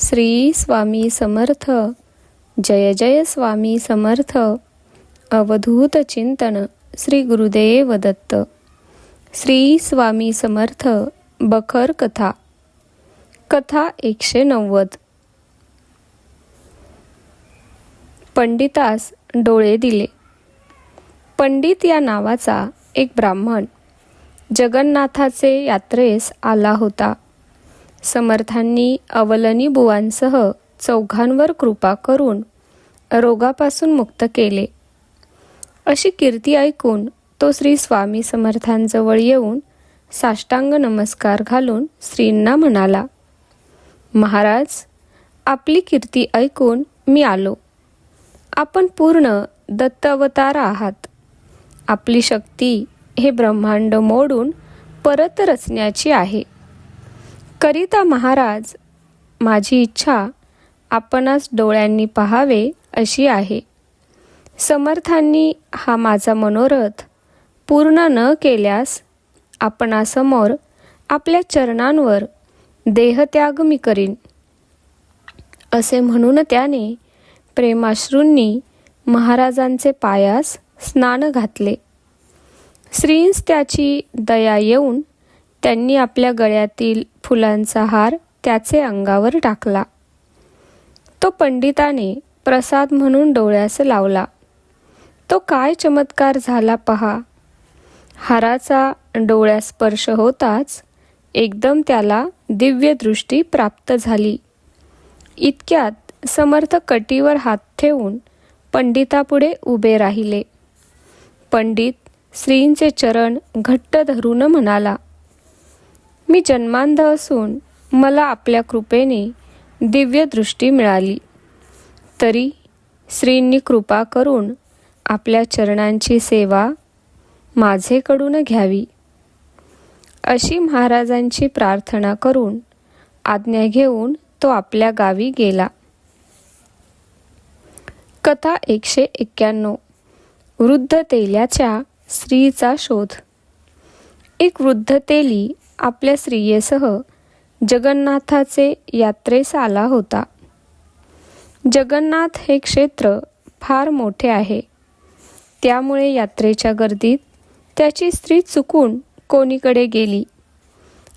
श्री स्वामी समर्थ. जय जय स्वामी समर्थ. अवधूत चिंतन श्री गुरुदेव दत्त. श्री स्वामी समर्थ बखर कथा. कथा एकशे नव्वद. पंडितास डोळे दिले. पंडित या नावाचा एक ब्राह्मण. जगन्नाथाचे यात्रेस आला होता. समर्थांनी अवलनी बुवांसह चौघांवर कृपा करून रोगापासून मुक्त केले. अशी कीर्ती ऐकून तो श्री स्वामी समर्थांजवळ येऊन साष्टांग नमस्कार घालून श्रींना म्हणाला महाराज आपली कीर्ती ऐकून मी आलो. आपण पूर्ण दत्त अवतार आहात. आपली शक्ती हे ब्रह्मांड मोडून परत रचण्याची आहे. करिता महाराज माझी इच्छा आपणास डोळ्यांनी पहावे अशी आहे. समर्थांनी हा माझा मनोरथ पूर्ण न केल्यास आपणासमोर आपल्या चरणांवर देहत्याग मी करीन. असे म्हणून त्याने प्रेमाश्रूंनी महाराजांचे पायास स्नान घातले. श्रींस त्याची दया येऊन त्यांनी आपल्या गळ्यातील फुलांचा हार त्याचे अंगावर टाकला. तो पंडिताने प्रसाद म्हणून डोळ्यास लावला. तो काय चमत्कार झाला पहा. हाराचा डोळ्यास स्पर्श होताच एकदम त्याला दिव्य दृष्टी प्राप्त झाली. इतक्यात समर्थ कटीवर हात ठेवून पंडितापुढे उभे राहिले. पंडित श्रींचे चरण घट्ट धरून म्हणाला मी जन्मांध असून मला आपल्या कृपेने दिव्य दृष्टी मिळाली. तरी श्रींनी कृपा करून आपल्या चरणांची सेवा माझेकडून घ्यावी. अशी महाराजांची प्रार्थना करून आज्ञा घेऊन तो आपल्या गावी गेला. कथा एकशे एक्क्याण्णव. वृद्ध तेल्याच्या स्त्रीचा शोध. एक वृद्ध तेली आपल्या स्त्रियेसह जगन्नाथाचे यात्रेस आला होता. जगन्नाथ हे क्षेत्र फार मोठे आहे. त्यामुळे यात्रेच्या गर्दीत त्याची स्त्री चुकून कोणीकडे गेली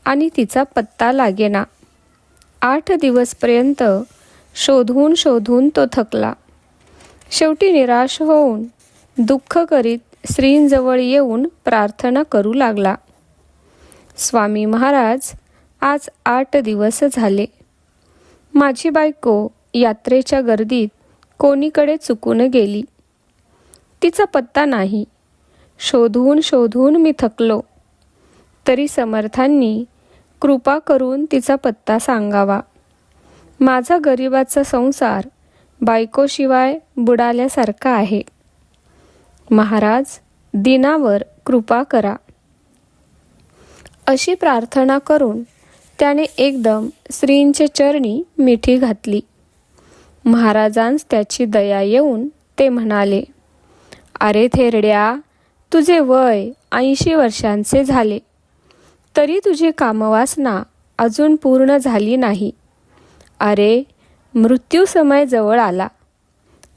आणि तिचा पत्ता लागेना. आठ दिवसपर्यंत शोधून शोधून तो थकला. शेवटी निराश होऊन दुःख करीत श्रींजवळ येऊन प्रार्थना करू लागला. स्वामी महाराज आज आठ दिवस झाले. माझी बायको यात्रेच्या गर्दीत कोणीकडे चुकून गेली. तिचा पत्ता नाही. शोधून शोधून मी थकलो. तरी समर्थांनी कृपा करून तिचा पत्ता सांगावा. माझा गरिबाचा संसार बायकोशिवाय बुडाल्यासारखा आहे. महाराज दिनावर कृपा करा. अशी प्रार्थना करून त्याने एकदम श्रींचे चरणी मिठी घातली. महाराजांस त्याची दया येऊन ते म्हणाले अरे थेरड्या तुझे वय ऐंशी वर्षांचे झाले. तरी तुझी कामवासना अजून पूर्ण झाली नाही. अरे मृत्यू समय जवळ आला.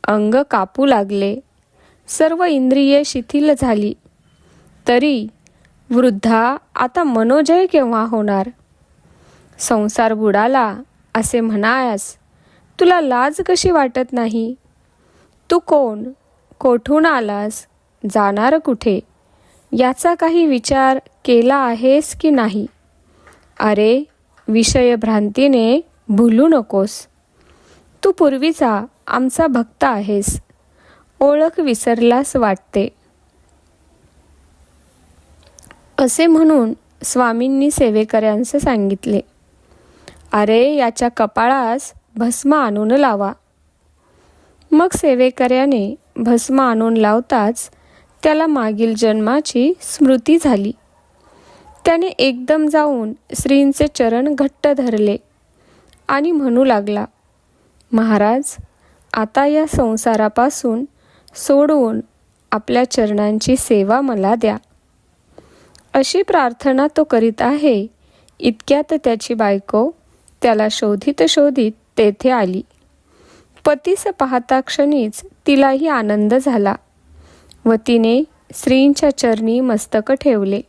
अंग कापू लागले. सर्व इंद्रिये शिथिल झाली. तरी वृद्धा आता मनोजय केव्हा होणार? संसार बुडाला असे म्हणायास तुला लाज कशी वाटत नाही? तू कोण? कोठून आलास? जाणार कुठे? याचा काही विचार केला आहेस की नाही? अरे विषयभ्रांतीने भुलू नकोस. तू पूर्वीचा आमचा भक्त आहेस. ओळख विसरलास वाटते. असे म्हणून स्वामींनी सेवेकऱ्यांचे सांगितले अरे याच्या कपाळास भस्म आणून लावा. मग सेवेकऱ्याने भस्म आणून लावताच त्याला मागील जन्माची स्मृती झाली. त्याने एकदम जाऊन श्रींचे चरण घट्ट धरले आणि म्हणू लागला महाराज आता या संसारापासून सोडवून आपल्या चरणांची सेवा मला द्या. अशी प्रार्थना तो करीत आहे. इतक्यात त्याची बायको त्याला शोधित शोधित तेथे आली. पतीस पाहता क्षणीच तिलाही आनंद झाला व तिने स्त्रींच्या चरणी मस्तक ठेवले.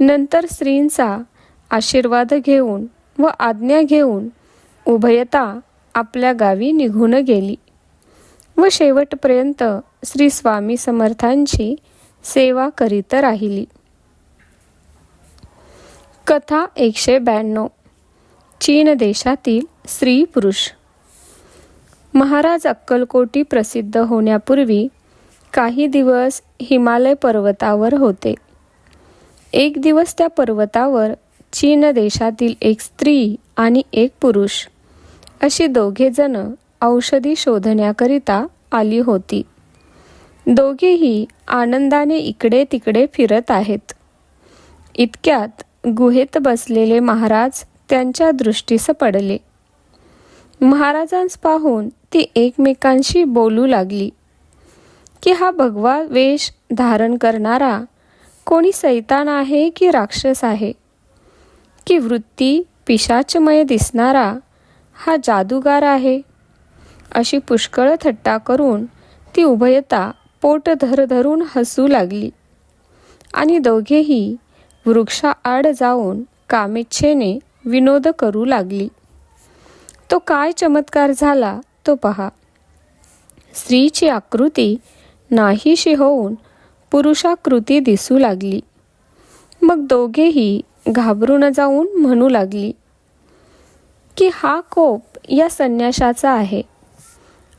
नंतर स्त्रींचा आशीर्वाद घेऊन व आज्ञा घेऊन उभयता आपल्या गावी निघून गेली व शेवटपर्यंत श्री स्वामी समर्थांची सेवा करीत राहिली. कथा एकशे ब्याण्णव. चीन देशातील स्त्री पुरुष. महाराज अक्कलकोटी प्रसिद्ध होण्यापूर्वी काही दिवस हिमालय पर्वतावर होते. एक दिवस त्या पर्वतावर चीन देशातील एक स्त्री आणि एक पुरुष अशी दोघेजण औषधी शोधण्याकरिता आली होती. दोघेही आनंदाने इकडे तिकडे फिरत आहेत. इतक्यात गुहेत बसलेले महाराज त्यांच्या दृष्टीस पडले. महाराजांस पाहून ती एकमेकांशी बोलू लागली. की हा भगवा वेश धारण करणारा कोणी सैतान आहे की राक्षस आहे? की वृत्ती पिशाचमय दिसणारा हा जादूगार आहे? अशी पुष्कळ थट्टा करून ती उभयता पोट धर धरून हसू लागली. आणि दोघेही वृक्षाआड जाऊन कामेच्छेने विनोद करू लागली. तो काय चमत्कार झाला तो पहा. स्त्रीची आकृती नाहीशी होऊन पुरुषाकृती दिसू लागली. मग दोघेही घाबरून जाऊन म्हणू लागली की हा कोप या संन्याशाचा आहे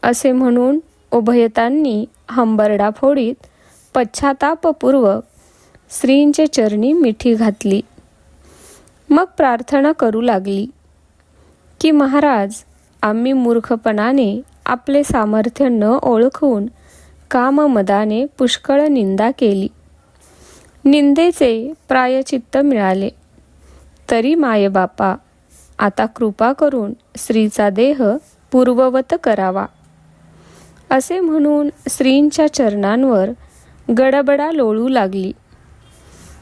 असे म्हणून उभयतांनी हंबरडा फोडीत पश्चातापपूर्वक श्रींचे चरणी मिठी घातली. मग प्रार्थना करू लागली की महाराज आम्ही मूर्खपणाने आपले सामर्थ्य न ओळखून काममदाने पुष्कळ निंदा केली. निंदेचे प्रायचित्त मिळाले. तरी मायबापा आता कृपा करून स्त्रीचा देह पूर्ववत करावा. असे म्हणून स्त्रींच्या चरणांवर गडबडा लोळू लागली.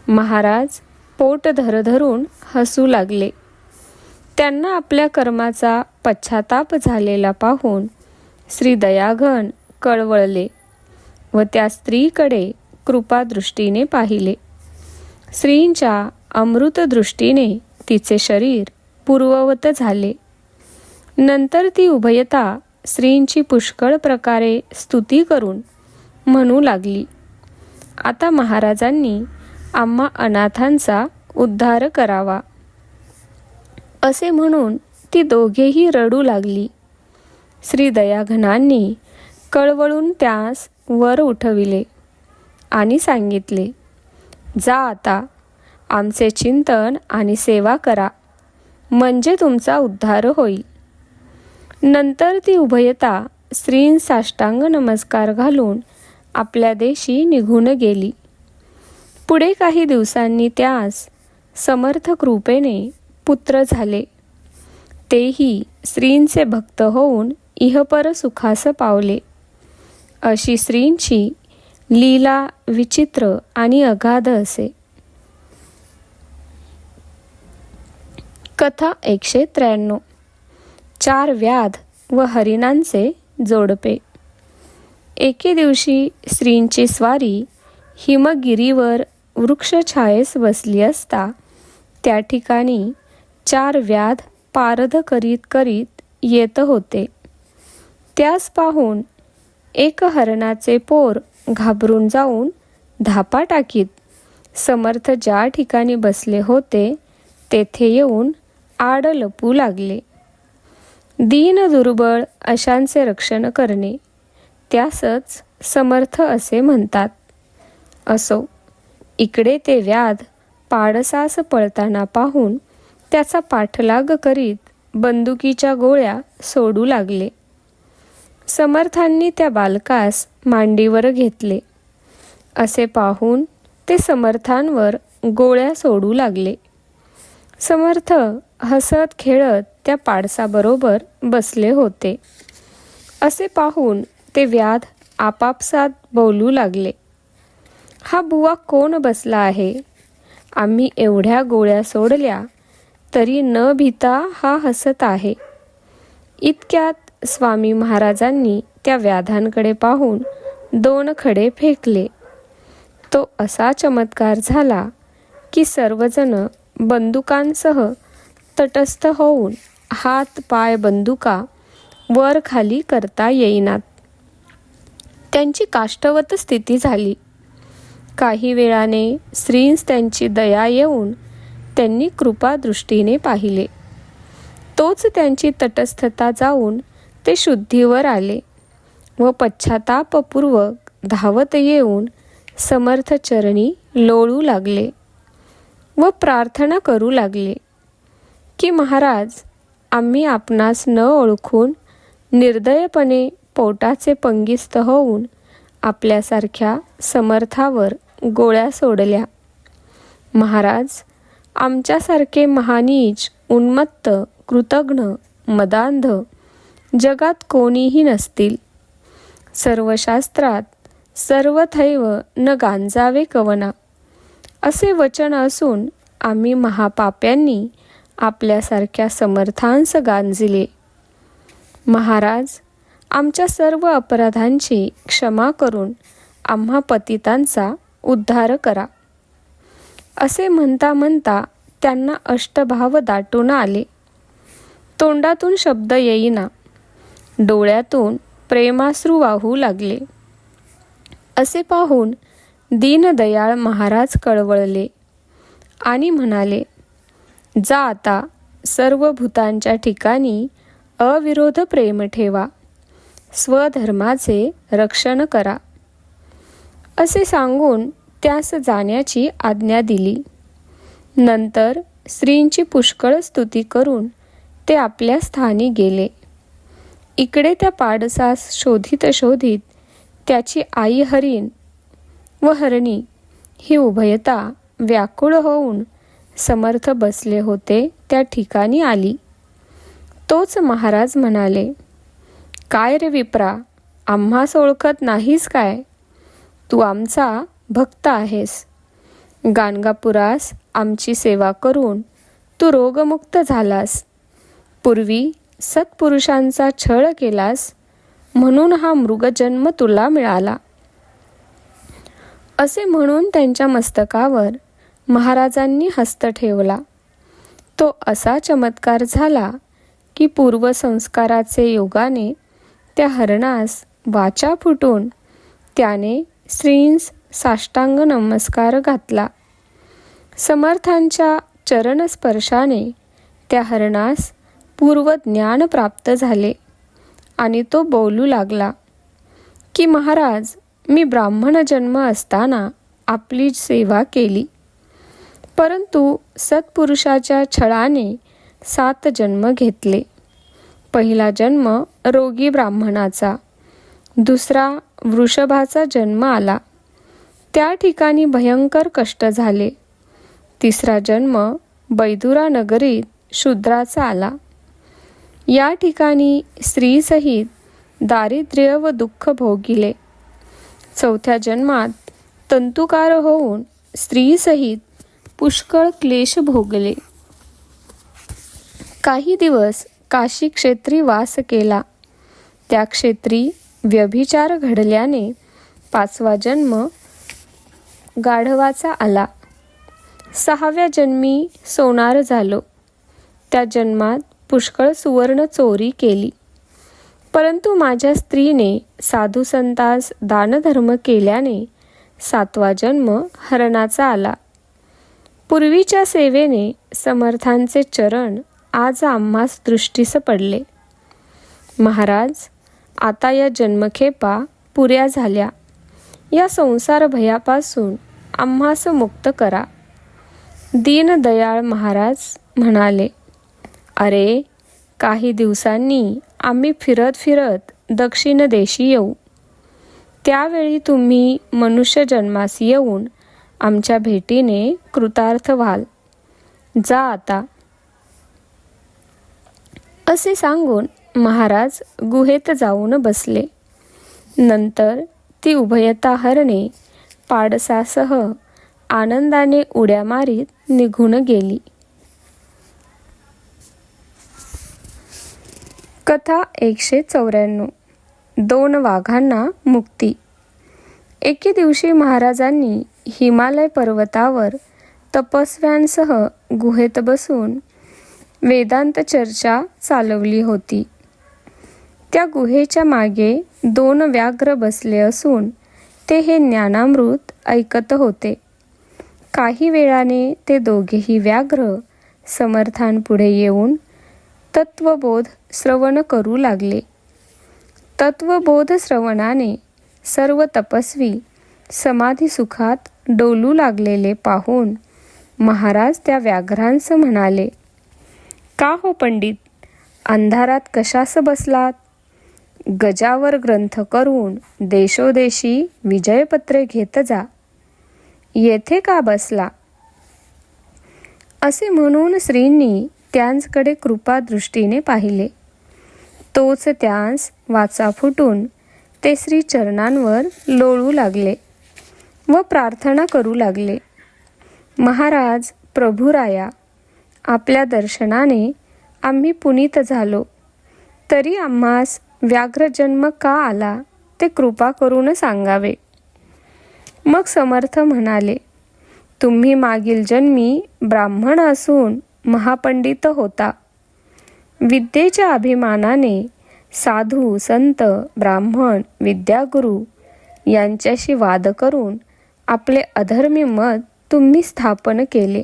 महाराज पोट धरधरून हसू लागले. त्यांना आपल्या कर्माचा पश्चाताप झालेला पाहून श्री दयाघन कळवळले व त्या स्त्रीकडे कृपादृष्टीने पाहिले. स्त्रींच्या अमृतदृष्टीने तिचे शरीर पूर्ववत झाले. नंतर ती उभयता स्त्रींची पुष्कळ प्रकारे स्तुती करून म्हणू लागली. आता महाराजांनी आम्हा अनाथांचा उद्धार करावा. असे म्हणून ती दोघेही रडू लागली. श्री दयाघनांनी कळवळून त्यास वर उठविले आणि सांगितले जा आता आमचे चिंतन आणि सेवा करा म्हणजे तुमचा उद्धार होईल. नंतर ती उभयता स्त्रीं साष्टांग नमस्कार घालून आपल्या देशी निघून गेली. पुढे काही दिवसांनी त्यास समर्थ कृपेने पुत्र झाले. तेही श्रींचे भक्त होऊन इहपर सुखास पावले. अशी श्रींची लीला विचित्र आणि अगाध असे. कथा एकशे त्र्याण्णव. चार व्याध व हरिणांचे जोडपे. एके दिवशी श्रींची स्वारी हिमगिरीवर वृक्षछायेस बसली असता त्या ठिकाणी चार व्याध पारध करीत करीत येत होते. त्यास पाहून एक हरणाचे पोर घाबरून जाऊन धापा टाकीत समर्थ ज्या ठिकाणी बसले होते तेथे येऊन आड लपू लागले. दीन दुर्बळ अशांचे रक्षण करणे त्यासच समर्थ असे म्हणतात. असो इकडे ते व्याध पाडसास पळताना पाहून त्याचा पाठलाग करीत बंदुकीच्या गोळ्या सोडू लागले. समर्थांनी त्या बालकास मांडीवर घेतले. असे पाहून ते समर्थांवर गोळ्या सोडू लागले. समर्थ हसत खेळत त्या पाडसाबरोबर बसले होते. असे पाहून ते व्याध आपापसात बोलू लागले. हा बुवा कोण बसला आहे? आम्ही एवढ्या गोळ्या सोडल्या तरी न भीता हा हसत आहे. इतक्यात स्वामी महाराजांनी त्या व्याधांकडे पाहून दोन खडे फेकले. तो असा चमत्कार झाला की सर्वजण बंदुकांसह तटस्थ होऊन हात पाय बंदुका वर खाली करता येईनात. त्यांची काष्टवत स्थिती झाली. काही वेळाने श्रींस त्यांची दया येऊन त्यांनी कृपादृष्टीने पाहिले. तोच त्यांची तटस्थता जाऊन ते शुद्धीवर आले व पश्चातापपूर्वक धावत येऊन समर्थ चरणी लोळू लागले व प्रार्थना करू लागले की महाराज आम्ही आपणास न ओळखून निर्दयपणे पोटाचे पंगिस्त होऊन आपल्यासारख्या समर्थावर गोळ्या सोडल्या. महाराज आमच्यासारखे महानीच उन्मत्त कृतघ्न मदांध जगात कोणीही नसतील. सर्व शास्त्रात सर्वथैव न गांजावे कवना. असे वचन असून आम्ही महापाप्यांनी आपल्यासारख्या समर्थांस गांजिले. महाराज आमच्या सर्व अपराधांची क्षमा करून आम्हा पतितांचा उद्धार करा. असे म्हणता म्हणता त्यांना अष्टभाव दाटून आले. तोंडातून शब्द येईना. डोळ्यातून प्रेमाश्रू वाहू लागले. असे पाहून दीनदयाळ महाराज कळवळले आणि म्हणाले जा आता सर्व भूतांच्या ठिकाणी अविरोध प्रेम ठेवा. स्वधर्माचे रक्षण करा. असे सांगून त्यास जाण्याची आज्ञा दिली. नंतर स्त्रींची पुष्कळ स्तुती करून ते आपल्या स्थानी गेले. इकडे त्या पाडसास शोधित शोधित त्याची आई हरिण व हरणी ही उभयता व्याकुळ होऊन समर्थ बसले होते त्या ठिकाणी आली. तोच महाराज म्हणाले काय रे विप्रा आम्हास ओळखत नाहीस काय? तू आमचा भक्त आहेस. गाणगापुरास आमची सेवा करून तू रोगमुक्त झालास. पूर्वी सत्पुरुषांचा छळ केलास म्हणून हा मृगजन्म तुला मिळाला. असे म्हणून त्यांच्या मस्तकावर महाराजांनी हस्त ठेवला. तो असा चमत्कार झाला की पूर्वसंस्काराचे योगाने त्या हरणास वाचा फुटून त्याने श्रींस साष्टांग नमस्कार घातला. समर्थांच्या चरणस्पर्शाने त्या हरणास पूर्वज्ञान प्राप्त झाले आणि तो बोलू लागला की महाराज मी ब्राह्मण जन्म असताना आपली सेवा केली. परंतु सत्पुरुषाच्या छळाने सात जन्म घेतले. पहिला जन्म रोगी ब्राह्मणाचा दुसरा वृषभाचा जन्म आला. त्या ठिकाणी भयंकर कष्ट झाले. तिसरा जन्म बैदुरा नगरीत शूद्राचा आला. या ठिकाणी स्त्रीसहित दारिद्र्य व दुःख भोगिले. चौथ्या जन्मात तंतुकार होऊन स्त्रीसहित पुष्कळ क्लेश भोगले. काही दिवस काशी क्षेत्री वास केला. त्या क्षेत्री व्यभिचार घडल्याने पाचवा जन्म गाढवाचा आला. सहाव्या जन्मी सोनार झालो. त्या जन्मात पुष्कळ सुवर्ण चोरी केली. परंतु माझ्या स्त्रीने साधू संतास दानधर्म केल्याने सातवा जन्म हरणाचा आला. पूर्वीच्या सेवेने समर्थांचे चरण आज आम्हास दृष्टीस पडले. महाराज आता या जन्मखेपा पुऱ्या झाल्या. या संसार भयापासून आम्हास मुक्त करा. दीनदयाळ महाराज म्हणाले अरे काही दिवसांनी आम्ही फिरत फिरत दक्षिण देशी येऊ. त्यावेळी तुम्ही मनुष्य जन्मास येऊन आमच्या भेटीने कृतार्थ व्हाल. जा आता. असे सांगून महाराज गुहेत जाऊन बसले. नंतर ती उभयता हरणे पाडसासह आनंदाने उड्या मारीत निघून गेली. कथा एकशे चौऱ्याण्णव. दोन वाघांना मुक्ती. एके दिवशी महाराजांनी हिमालय पर्वतावर तपस्व्यांसह गुहेत बसून वेदांत चर्चा चालवली होती. त्या गुहेच्या मागे दोन व्याघ्र बसले असून ते हे ज्ञानामृत ऐकत होते. काही वेळाने ते दोघेही व्याघ्र समर्थांपुढे येऊन तत्वबोध श्रवण करू लागले. तत्वबोध श्रवणाने सर्व तपस्वी समाधी सुखात डोलू लागलेले पाहून महाराज त्या व्याघ्रांस म्हणाले का हो पंडित? अंधारात कशास बसलात? गजावर ग्रंथ करून देशोदेशी विजयपत्रे घेत जा. येथे का बसला? असे म्हणून श्रींनी त्यांचकडे कृपादृष्टीने पाहिले. तोच त्यांस वाचा फुटून ते श्री चरणांवर लोळू लागले व प्रार्थना करू लागले. महाराज प्रभुराया आपल्या दर्शनाने आम्ही पुनीत झालो. तरी आम्हास व्याघ्र जन्म का आला ते कृपा करून सांगावे. मग समर्थ म्हणाले तुम्ही मागील जन्मी ब्राह्मण असून महापंडित होता. विद्येच्या अभिमानाने साधू संत ब्राह्मण विद्यागुरू यांच्याशी वाद करून आपले अधर्मी मत तुम्ही स्थापन केले.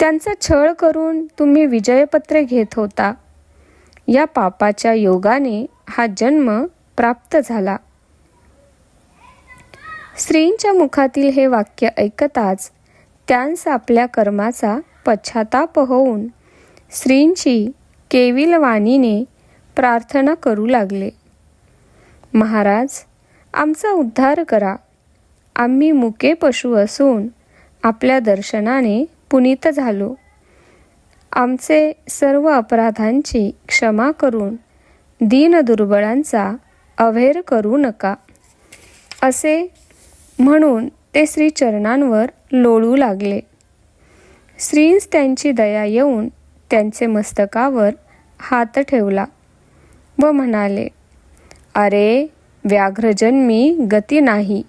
त्यांचा छळ करून तुम्ही विजयपत्रे घेत होता. या पापाच्या योगाने हा जन्म प्राप्त झाला. स्त्रींच्या मुखातील हे वाक्य ऐकताच त्यांस आपल्या कर्माचा पश्चाताप होऊन स्त्रींची केविल वाणीने प्रार्थना करू लागले. महाराज आमचा उद्धार करा. आम्ही मुके पशु असून आपल्या दर्शनाने पुनीत झालो. आमचे सर्व अपराधांची क्षमा करून दीनदुर्बळांचा दुर्बळांचा करू नका असे म्हणून ते श्रीचरणांवर लोळू लागले. श्रींस त्यांची दया येऊन त्यांचे मस्तकावर हात ठेवला व म्हणाले अरे व्याघ्रजन्मी गती नाही.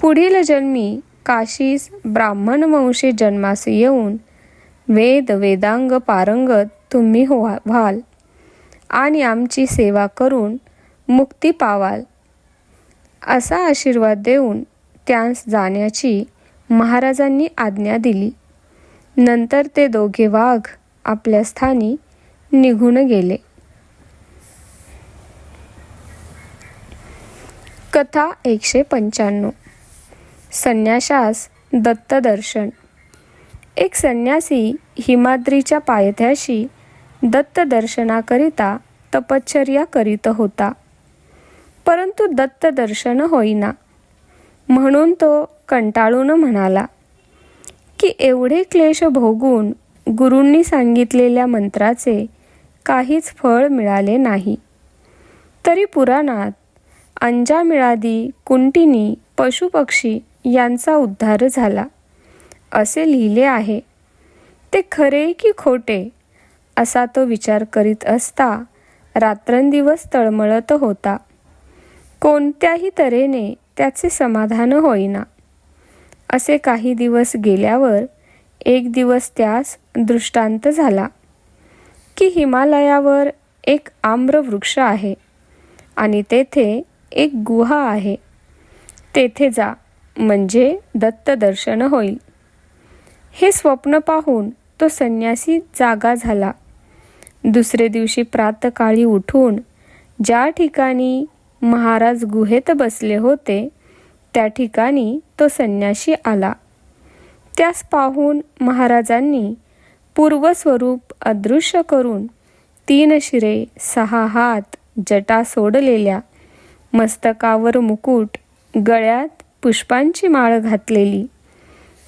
पुढील जन्मी काशीस ब्राह्मण वंशी जन्मास येऊन वेद वेदांग पारंगत तुम्ही हो व्हाल. आणि आमची सेवा करून मुक्ती पावाल. असा आशीर्वाद देऊन त्यांस जाण्याची महाराजांनी आज्ञा दिली. नंतर ते दोघे वाघ आपल्या स्थानी निघून गेले. कथा एकशे पंच्याण्णव. संन्याशास दत्तदर्शन. एक संन्यासी हिमाद्रीच्या पायथ्याशी दत्तदर्शनाकरिता तपश्चर्या करीत होता. परंतु दत्तदर्शन होईना. म्हणून तो कंटाळून म्हणाला की एवढे क्लेश भोगून गुरूंनी सांगितलेल्या मंत्राचे काहीच फळ मिळाले नाही. तरी पुराणात अंजामिळादी कुंटिनी पशुपक्षी यांचा उद्धार झाला. असे लिहिले आहे. ते खरे की खोटे? असा तो विचार करीत असता रात्रंदिवस तळमळत होता. कोणत्याही तऱ्हेने त्याचे समाधान होईना. असे काही दिवस गेल्यावर एक दिवस त्यास दृष्टांत झाला की हिमालयावर एक आम्रवृक्ष आहे आणि तेथे एक गुहा आहे. तेथे जा म्हणजे दत्त दर्शन होईल. हे स्वप्न पाहून तो संन्यासी जागा झाला. दुसरे दिवशी प्रातकाळी उठून ज्या ठिकाणी महाराज गुहेत बसले होते त्या ठिकाणी तो संन्याशी आला. त्यास पाहून महाराजांनी पूर्वस्वरूप अदृश्य करून तीन शिरे सहा हात जटा सोडलेल्या मस्तकावर मुकुट गळ्यात पुष्पांची माळ घातलेली.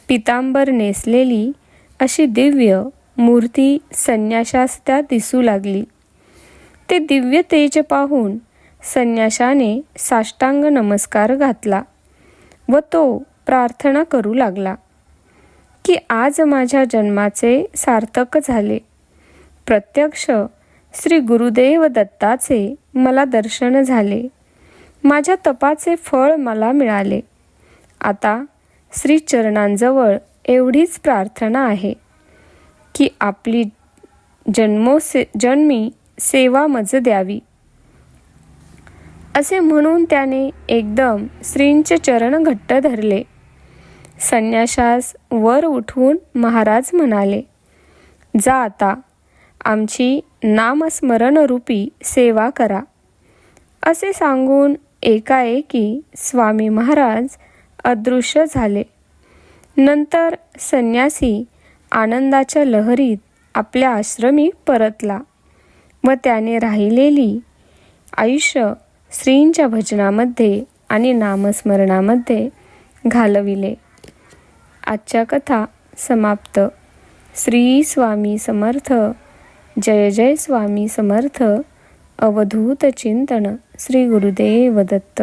पितांबर नेसलेली अशी दिव्य मूर्ती संन्याशास त्या दिसू लागली. ते दिव्य तेज पाहून संन्याशाने साष्टांग नमस्कार घातला व तो प्रार्थना करू लागला की आज माझ्या जन्माचे सार्थक झाले. प्रत्यक्ष श्री गुरुदेव दत्ताचे मला दर्शन झाले. माझ्या तपाचे फळ मला मिळाले. आता श्रीचरणांजवळ एवढीच प्रार्थना आहे की आपली जन्मोसे जन्मी सेवा मज द्यावी. असे म्हणून त्याने एकदम श्रींचे चरण घट्ट धरले. संन्याशास वर उठवून महाराज म्हणाले जा आता आमची नामस्मरणरूपी सेवा करा. असे सांगून एकाएकी स्वामी महाराज अदृश्य झाले. नंतर संन्यासी आनंदाच्या लहरीत आपल्या आश्रमी परतला व त्याने राहिलेली आयुष्य श्रींच्या भजनामध्ये आणि नामस्मरणामध्ये घालविले. आजच्या कथा समाप्त. श्री स्वामी समर्थ जय जय स्वामी समर्थ अवधूत चिंतन श्री गुरुदेव दत्त.